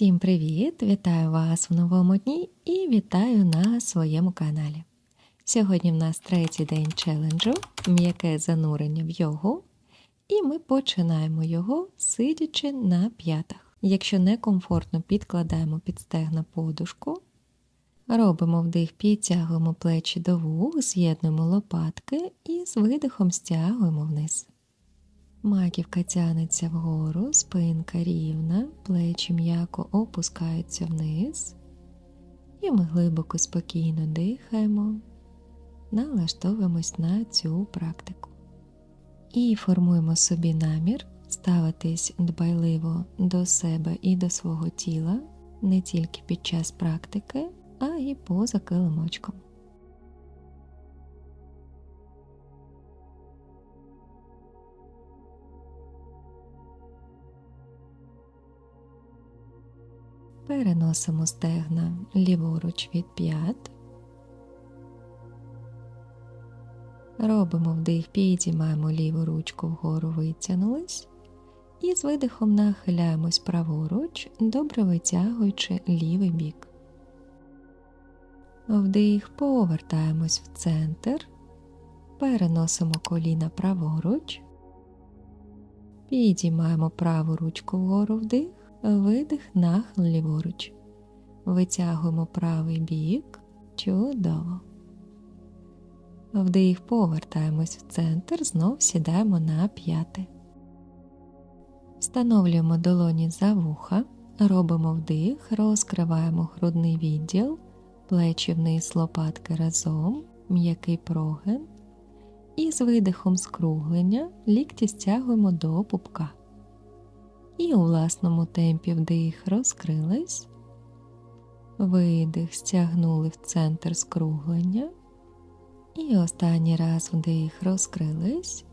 Всім привіт! Вітаю вас в новому дні і вітаю на своєму каналі. Сьогодні в нас третій день челенджу, м'яке занурення в йогу, і ми починаємо його сидячи на п'ятах. Якщо некомфортно, підкладаємо під стегна подушку, робимо вдих, підтягуємо плечі до вух, з'єднуємо лопатки і з видихом стягуємо вниз. Маківка тянеться вгору, спинка рівна, плечі м'яко опускаються вниз, і ми глибоко спокійно дихаємо, налаштовуємось на цю практику. І формуємо собі намір ставитись дбайливо до себе і до свого тіла не тільки під час практики, а й поза килимочком. Переносимо стегна ліворуч від п'ят. Робимо вдих, підіймаємо ліву ручку вгору, витягнулись. І з видихом нахиляємось праворуч, добре витягуючи лівий бік. Вдих, повертаємось в центр, переносимо коліна праворуч, підіймаємо праву ручку вгору вдих. Видих нахил ліворуч. Витягуємо правий бік. Чудово. Вдих, повертаємось в центр, знов сідаємо на п'яти. Встановлюємо долоні за вуха, робимо вдих, розкриваємо грудний відділ, плечі вниз лопатки разом, м'який прогин. І з видихом скруглення лікті стягуємо до пупка і у власному темпі вдих розкрились, видих стягнули в центр скруглення. І останній раз вдих розкрились,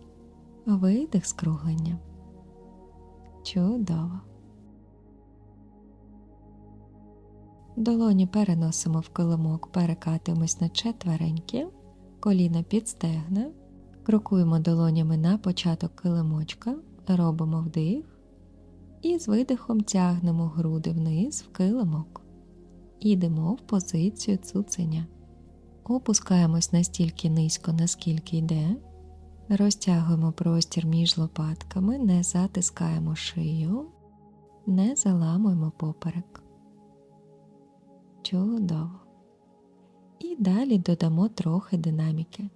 видих скруглення. Чудово. Долоні переносимо в килимок, перекатуємось на четвереньки, коліна під стегна, крокуємо долонями на початок килимочка, робимо вдих і з видихом тягнемо груди вниз в килимок. Ідемо в позицію цуценя. Опускаємось настільки низько, наскільки йде. Розтягуємо простір між лопатками, не затискаємо шию, не заламуємо поперек. Чудово. І далі додамо трохи динаміки.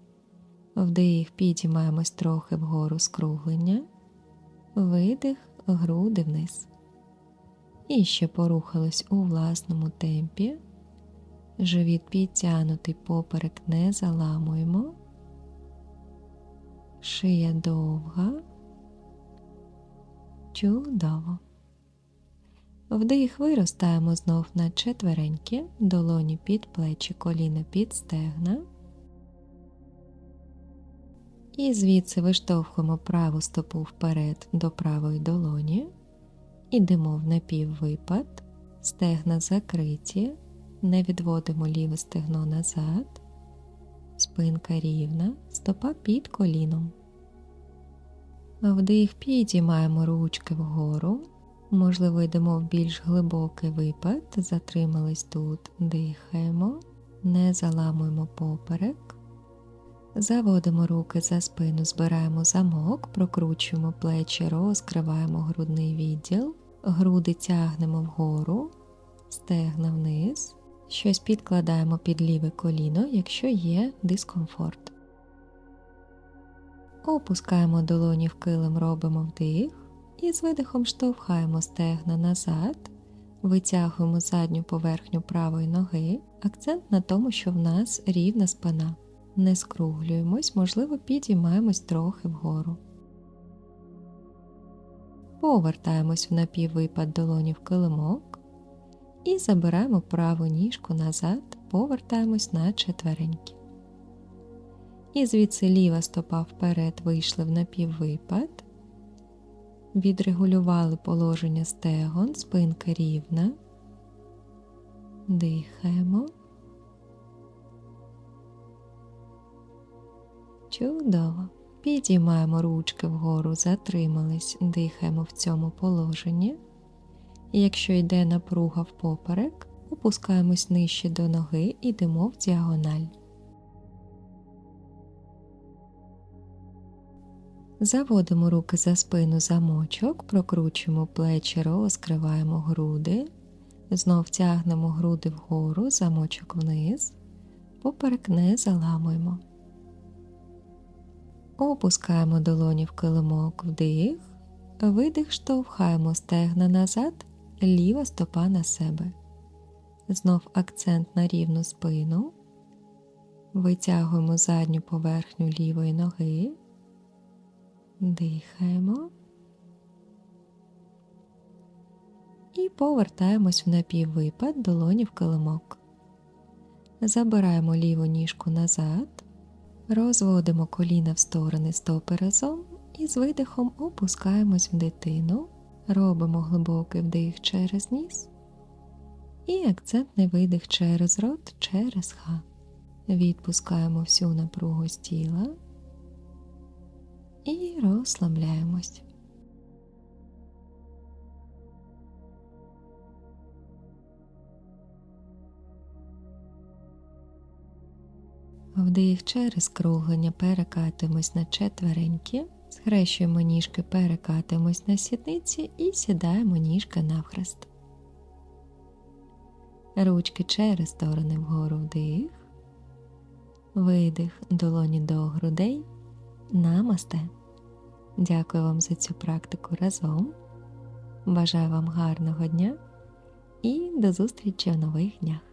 Вдих, підіймаємось трохи вгору скруглення, видих, груди вниз. І ще порухались у власному темпі. Живіт підтягнутий поперек не заламуємо. Шия довга. Чудово. Вдих виростаємо знов на четвереньки, долоні під плечі, коліна під стегна. І звідси виштовхуємо праву стопу вперед до правої долоні, ідемо в напіввипад, стегна закриті, не відводимо ліве стегно назад, спинка рівна, стопа під коліном. Вдих підіймаємо ручки вгору, можливо, йдемо в більш глибокий випад, затримались тут, дихаємо, не заламуємо поперек. Заводимо руки за спину, збираємо замок, прокручуємо плечі, розкриваємо грудний відділ, груди тягнемо вгору, стегна вниз, щось підкладаємо під ліве коліно, якщо є дискомфорт. Опускаємо долоні в килим, робимо вдих. І з видихом штовхаємо стегна назад, витягуємо задню поверхню правої ноги, акцент на тому, що в нас рівна спина не скруглюємось, можливо, підіймаємось трохи вгору. Повертаємось в напіввипад долоні в килимок і забираємо праву ніжку назад, повертаємось на четвереньки. І звідси ліва стопа вперед вийшли в напіввипад, відрегулювали положення стегон, спинка рівна, дихаємо. Чудово. Підіймаємо ручки вгору, затримались, дихаємо в цьому положенні. Якщо йде напруга впоперек, опускаємось нижче до ноги і йдемо в діагональ. Заводимо руки за спину замочок, прокручуємо плечі, розкриваємо груди, знов тягнемо груди вгору, замочок вниз, поперек не заламуємо. Опускаємо долоні в килимок вдих, видих штовхаємо стегна назад, ліва стопа на себе. Знов акцент на рівну спину. Витягуємо задню поверхню лівої ноги. Дихаємо. І повертаємось в напіввипад долоні в килимок. Забираємо ліву ніжку назад, розводимо коліна в сторони стопи разом і з видихом опускаємось в дитину, робимо глибокий вдих через ніс і акцентний видих через рот через ха. Відпускаємо всю напругу з тіла і розслабляємось. Вдих через круглення перекатуємось на четвереньки, схрещуємо ніжки, перекатуємось на сідниці і сідаємо ніжки навхрест. Ручки через сторони вгору вдих, видих долоні до грудей. Намасте. Дякую вам за цю практику разом. Бажаю вам гарного дня і до зустрічі в нових днях.